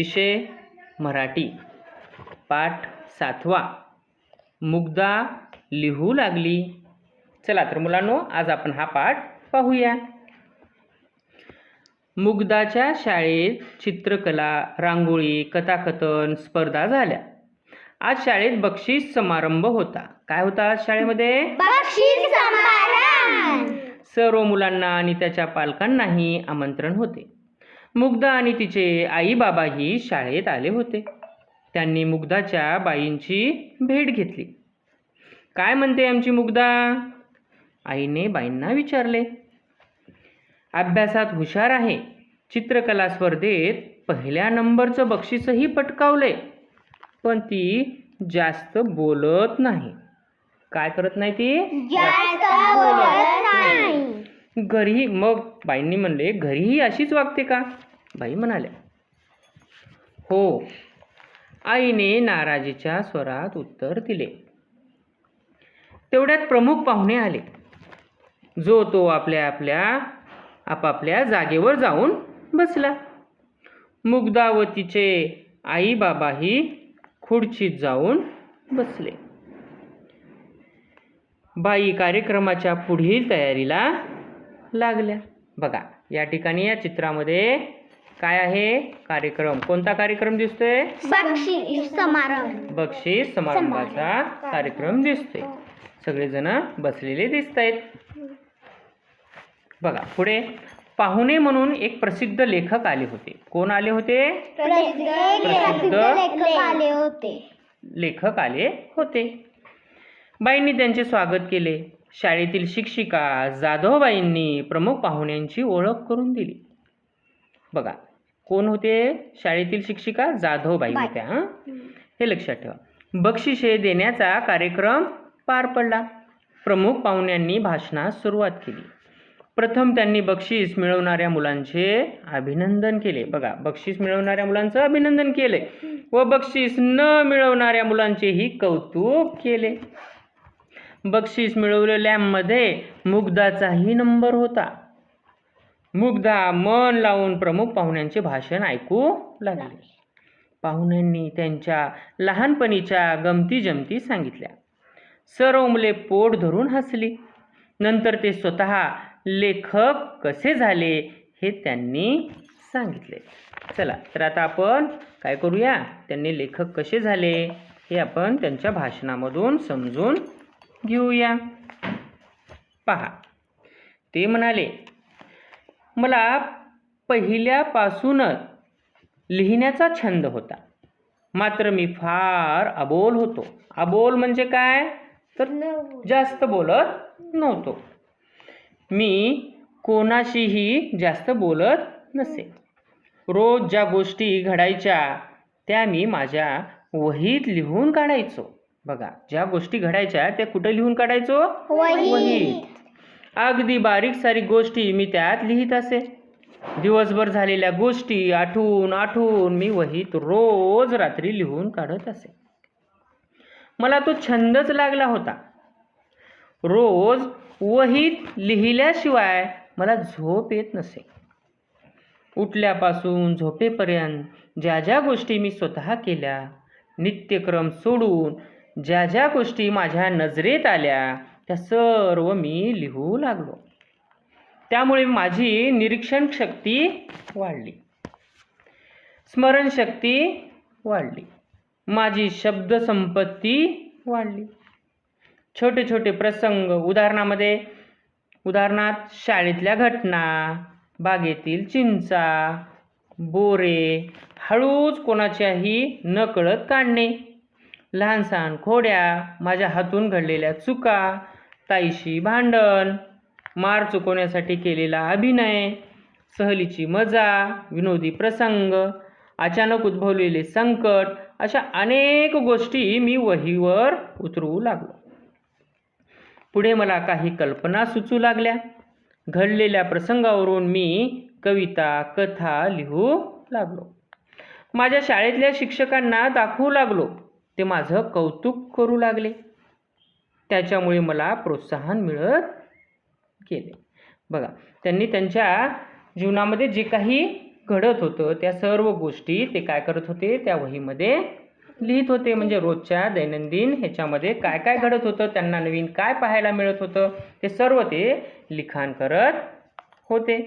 विषय मराठी. पाठ सातवा. मुग्धा लिहू लागली. चला तर मुलांनो आज आपण हा पाठ पाहूया. मुग्धाच्या शाळेत चित्रकला रांगोळी कथाकथन स्पर्धा झाल्या. आज शाळेत बक्षीस समारंभ होता. काय होता आज शाळेमध्ये? बक्षीस समारंभ. सर्व मुलांना आणि त्याच्या पालकांनाही आमंत्रण होते. मुग्धा आणि तिचे आई बाबाही शाळेत आले होते. त्यांनी मुग्धाच्या बाईंची भेट घेतली. काय म्हणते आमची मुग्धा? आईने बाईंना विचारले. अभ्यासात हुशार आहे. चित्रकला स्पर्धेत पहिल्या नंबरचं बक्षीसही पटकावलंय. पण ती जास्त बोलत नाही. काय करत नाही ती? जास्त बोलत नाही. घरीही मग बाईंनी म्हणले घरीही अशीच वागते का? बाई म्हणाल्या. हो. आईने नाराजीच्या स्वरात उत्तर दिले. तेवढ्यात प्रमुख पाहुणे आले. जो तो आपल्या आपल्या आपापल्या जागेवर जाऊन बसला. मुग्धावतीचे आई बाबाही खुर्चीत जाऊन बसले. बाई कार्यक्रमाच्या पुढील तयारीला लागल्या. बघा या ठिकाणी या चित्रामध्ये काय आहे? कार्यक्रम. कोणता कार्यक्रम दिसतोय? बक्षीस समारंभ. बक्षीस समारंभाचा कार्यक्रम दिसतोय. सगळेजण बसलेले दिसत आहेत बघा पुढे पाहुणे म्हणून एक प्रसिद्ध लेखक आले होते. कोण आले होते? प्रसिद्ध प्रसिद्ध लेखक आले होते. लेखक आले होते. बाईंनी त्यांचे स्वागत केले. शाळेतील शिक्षिका जाधवबाईंनी प्रमुख पाहुण्यांची ओळख करून दिली. बघा कोण होते? शाळेतील शिक्षिका जाधवबाई बाई. होत्या हं? हे लक्षात ठेवा. बक्षिसे देण्याचा कार्यक्रम पार पडला. प्रमुख पाहुण्यांनी भाषणास सुरुवात केली. प्रथम त्यांनी बक्षीस मिळवणाऱ्या मुलांचे अभिनंदन केले. बघा बक्षीस मिळवणाऱ्या मुलांचं अभिनंदन केले व बक्षीस न मिळवणाऱ्या मुलांचेही कौतुक केले. बक्षीस मिळवलेल्यांमध्ये मुग्धाचाही नंबर होता. मुग्धा मन लावून प्रमुख पाहुण्यांचे भाषण ऐकू लागले. पाहुण्यांनी त्यांच्या लहानपणीच्या गमती जमती सांगितल्या. सर्व मुले पोट धरून हसली. नंतर ते स्वतः लेखक कसे झाले हे त्यांनी सांगितले. चला तर आता आपण काय करूया? त्यांनी लेखक कसे झाले हे आपण त्यांच्या भाषणामधून समजून घेऊया. पहा ते म्हणाले मला पहिल्यापासूनच लिहिण्याचा छंद होता. मात्र मी फार अबोल होतो. अबोल म्हणजे काय? तर जास्त बोलत नव्हतो. मी कोणाशीही जास्त बोलत नसे. रोज ज्या गोष्टी घडायच्या त्या मी माझ्या वहीत लिहून काढायचो. बघा ज्या गोष्टी घडायच्या त्या कुठं लिहून काढायचो? वहीत. अगदी बारीक सारीक गोष्टी मी त्यात लिहित असे. दिवसभर झालेल्या गोष्टी आठवून आठवून मी वहीत रोज रात्री लिहून काढत असे. मला तो छंदच लागला होता. रोज वहीत लिहिल्याशिवाय मला झोप येत नसे. उठल्यापासून झोपेपर्यंत ज्या ज्या गोष्टी मी स्वतः केल्या नित्यक्रम सोडून ज्या ज्या गोष्टी माझ्या नजरेत आल्या त्या सर्व मी लिहू लागलो. त्यामुळे माझी निरीक्षण शक्ती वाढली. स्मरणशक्ती वाढली. माझी शब्दसंपत्ती वाढली. छोटे छोटे प्रसंग उदाहरणामध्ये उदाहरणात शाळेतल्या घटना बागेतील चिंचा बोरे हळूच कोणाच्याही नकळत काढणे लहानसहान खोड्या माझ्या हातून घडलेल्या चुका ताईशी भांडण मार चुकवण्यासाठी केलेला अभिनय सहलीची मजा विनोदी प्रसंग अचानक उद्भवलेले संकट अशा अनेक गोष्टी मी वहीवर उतरवू लागलो. पुढे मला काही कल्पना सुचू लागल्या. घडलेल्या प्रसंगावरून मी कविता कथा लिहू लागलो. माझ्या शाळेतल्या शिक्षकांना दाखवू लागलो. ते माझं कौतुक करू लागले. त्याच्यामुळे मला प्रोत्साहन मिळत गेले. बघा त्यांनी त्यांच्या जीवनामध्ये जे काही घडत होतं त्या सर्व गोष्टी ते काय करत होते? त्या वहीमध्ये लिहित होते. म्हणजे रोजच्या दैनंदिन ह्याच्यामध्ये काय काय घडत होतं? त्यांना नवीन काय पाहायला मिळत होतं? ते सर्व ते लिखाण करत होते.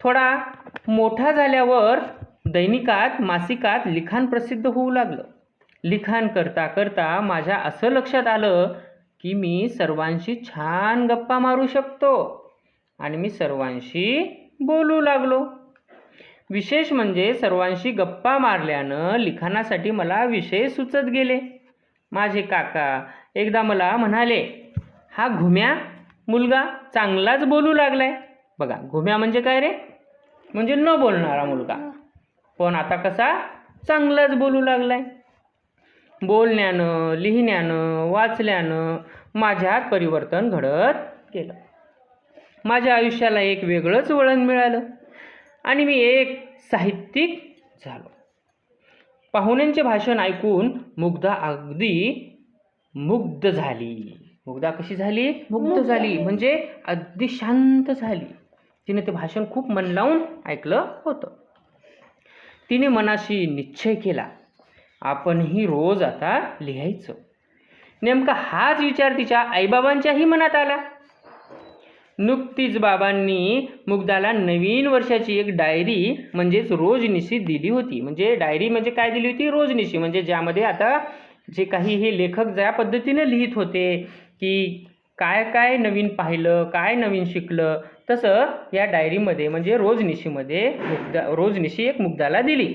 थोडा मोठा झाल्यावर दैनिकात मासिकात लिखाण प्रसिद्ध होऊ लागलं. लिखाण करता करता माझ्या असं लक्षात आलं की मी सर्वांशी छान गप्पा मारू शकतो आणि मी सर्वांशी बोलू लागलो. विशेष म्हणजे सर्वांशी गप्पा मारल्यानं लिखाणासाठी मला विषय सुचत गेले. माझे काका एकदा मला म्हणाले हा घुम्या मुलगा चांगलाच बोलू लागलाय. बघा घुम्या म्हणजे काय रे? म्हणजे न बोलणारा मुलगा. पण आता कसा चांगलाच बोलू लागलाय. बोलण्यानं लिहिण्यानं वाचल्यानं माझ्यात परिवर्तन घडत गेलं. माझ्या आयुष्याला एक वेगळंच वळण मिळालं आणि मी एक साहित्यिक झालो. पाहुण्यांचे भाषण ऐकून मुग्धा अगदी मुग्ध झाली. मुग्धा कशी झाली? मुग्ध झाली. म्हणजे अगदी शांत झाली. तिने ते भाषण खूप मन लावून ऐकलं होतं. तिने मनाशी निश्चय केला. आपणही रोज आता लिहायचं. नेमका हाच विचार तिच्या आईबाबांच्याही मनात आला. नुकतीच बाबांनी मुग्धाला नवीन वर्षाची एक डायरी म्हणजेच रोजनिशी दिली होती. म्हणजे डायरी म्हणजे काय दिली होती? रोजनिशी. म्हणजे ज्यामध्ये आता जे काही हे लेखक ज्या पद्धतीने लिहित होते की काय काय नवीन पाहिलं काय नवीन शिकलं तसं या डायरीमध्ये म्हणजे रोजनिशीमध्ये मुग्धा रोजनिशी एक मुग्धाला दिली.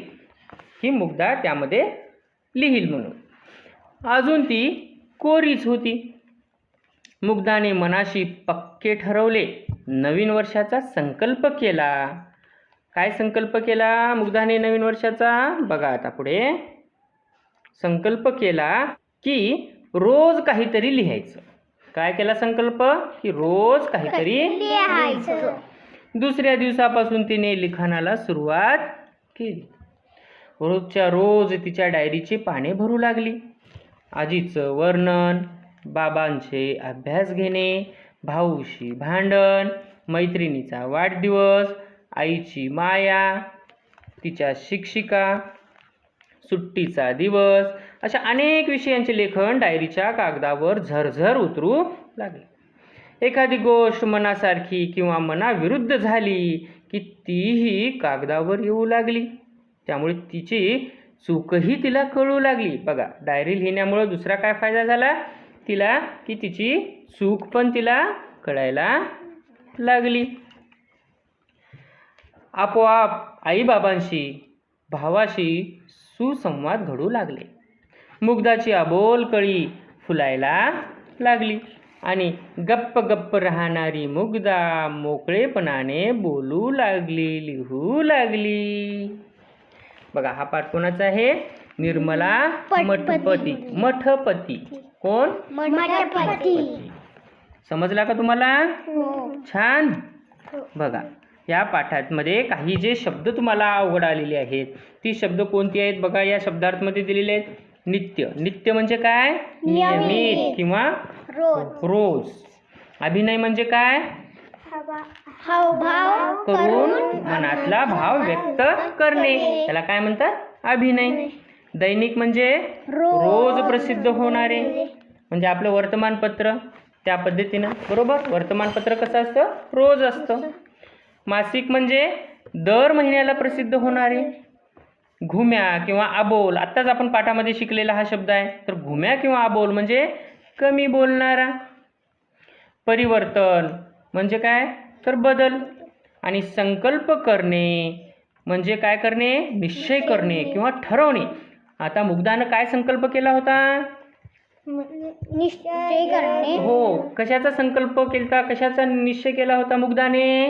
ही मुग्धा त्यामध्ये लिहील म्हणून. अजून ती कोरीच होती. मुग्धाने मनाशी पक्के ठरवले. नवीन वर्षाचा संकल्प केला. काय संकल्प केला? मुग्धाने नवीन वर्षाचा? बघा आता पुढे. संकल्प केला की रोज काहीतरी लिहायचं. काय केला संकल्प? की रोज काहीतरी लिहायचं. दुसऱ्या दिवसापासून तिने लिखाणाला सुरुवात केली. रोजच्या रोज तिच्या डायरीची पाने भरू लागली. आजीचं वर्णन बाबांचे अभ्यास घेणे भाऊशी भांडण मैत्रिणीचा वाढदिवस आईची माया तिच्या शिक्षिका सुट्टीचा दिवस अशा अनेक विषयांचे लेखन डायरीच्या कागदावर झरझर उतरू लागले. एखादी गोष्ट मनासारखी किंवा मनाविरुद्ध झाली की तीही कागदावर येऊ लागली. त्यामुळे तिची चूकही तिला कळू लागली. बघा डायरी लिहिण्यामुळं दुसरा काय फायदा झाला? तिला की तिची चूक पण तिला कळायला लागली. आपोआप आईबाबांशी भावाशी सुसंवाद घडू लागले. मुग्धाची अबोल कळी फुलायला लागली आणि गप्प गप्प राहणारी मुग्धा मोकळेपणाने बोलू लागली लिहू लागली. बघा हा पाठ कोणाचा आहे? निर्मला. मठपती. मठपती. कोण? मठापती. समजला का तुम्हाला? हो. छान. बघा या पाठांमध्ये काही जे शब्द तुम्हाला अवघड आलेले आहेत ती शब्द कोणती आहेत? बघा या शब्दार्थमध्ये दिलेले आहेत नित्य. नित्य म्हणजे काय? नियमित. नियमित किंवा रोज. रोज. अभिनय म्हणजे काय? हावभाव करून मनातला भाव व्यक्त करणे. त्याला काय म्हणतात? अभिनय. दैनिक म्हणजे रोज प्रसिद्ध होणारे. म्हणजे आपलं वर्तमानपत्र त्या पद्धतीनं. बरोबर? वर्तमानपत्र कसं असतं? रोज असतं. मासिक म्हणजे दर महिन्याला प्रसिद्ध होणारे. घुम्या किंवा आबोल. आत्ताच आपण पाठामध्ये शिकलेला हा शब्द आहे. तर घुम्या किंवा आबोल म्हणजे कमी बोलणारा. परिवर्तन म्हणजे काय? तर बदल. आणि संकल्प करणे म्हणजे काय करणे? निश्चय करणे किंवा ठरवणे. आता मुग्धानं काय संकल्प केला होता? निश्चय करणे. हो कशाचा संकल्प केला कशाचा निश्चय केला होता मुग्धाने?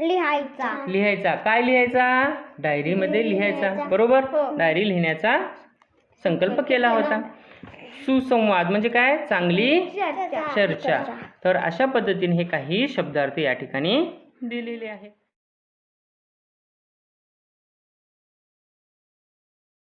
लिहायचा. लिहायचा. काय लिहायचा? डायरीमध्ये लिहायचा. बरोबर? डायरी लिहिण्याचा संकल्प केला होता. सुसंवाद म्हणजे काय? चांगली चर्चा. तर अशा पद्धतीने हे काही शब्दार्थ या ठिकाणी दिलेले आहेत.